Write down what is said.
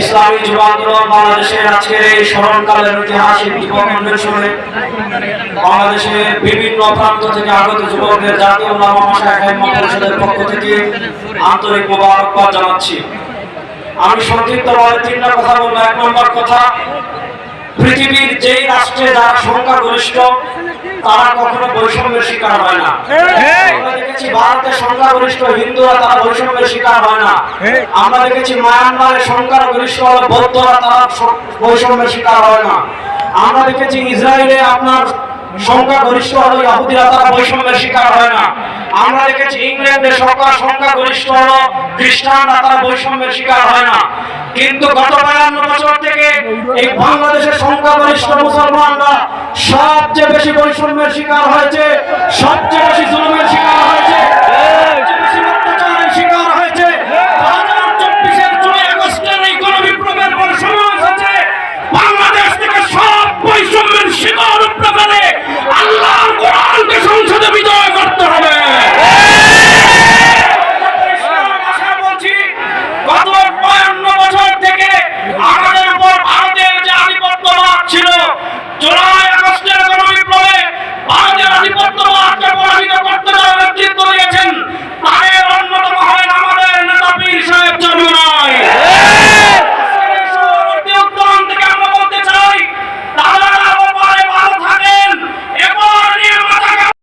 ইসলামী যুব আন্দোলন বাংলাদেশের আজকের এই স্মরণকালের ঐতিহাসিক যুব কনভেনশনে বাংলাদেশের বিভিন্ন প্রান্ত থেকে আগত যুবকদের জাতীয় পরিষদের পক্ষ থেকে আন্তরিক মোবারকবাদ জানাচ্ছি। আমি সংক্ষিপ্তভাবে তিনটা কথা বলব। এক নম্বর কথা, পৃথিবীর যেই রাষ্ট্রে যারা সংখ্যাগরিষ্ঠ তারা কখনো বৈষম্যের শিকার হয় না। দেখেছি ভারতের সংখ্যাগরিষ্ঠ হিন্দুরা তারা বৈষম্যের শিকার হয় না। আমরা দেখেছি মায়ানমারের সংখ্যাগরিষ্ঠ বৌদ্ধরা তারা বৈষম্যের শিকার হয় না। আমরা দেখেছি ইসরায়েলে আপনার সংখ্যাগরিষ্ঠ হলো ইহুদিরা তারা বৈষম্যের শিকার হয় না। আমরা দেখেছি ইংল্যান্ডে হলো, খ্রিস্টানরা বৈষম্যের শিকার হয় না। কিন্তু গত বায়ান্ন বছর থেকে এই বাংলাদেশের সংখ্যাগরিষ্ঠ মুসলমানরা সবচেয়ে বেশি বৈষম্যের শিকার হয়েছে, সবচেয়ে বেশি জুলুমের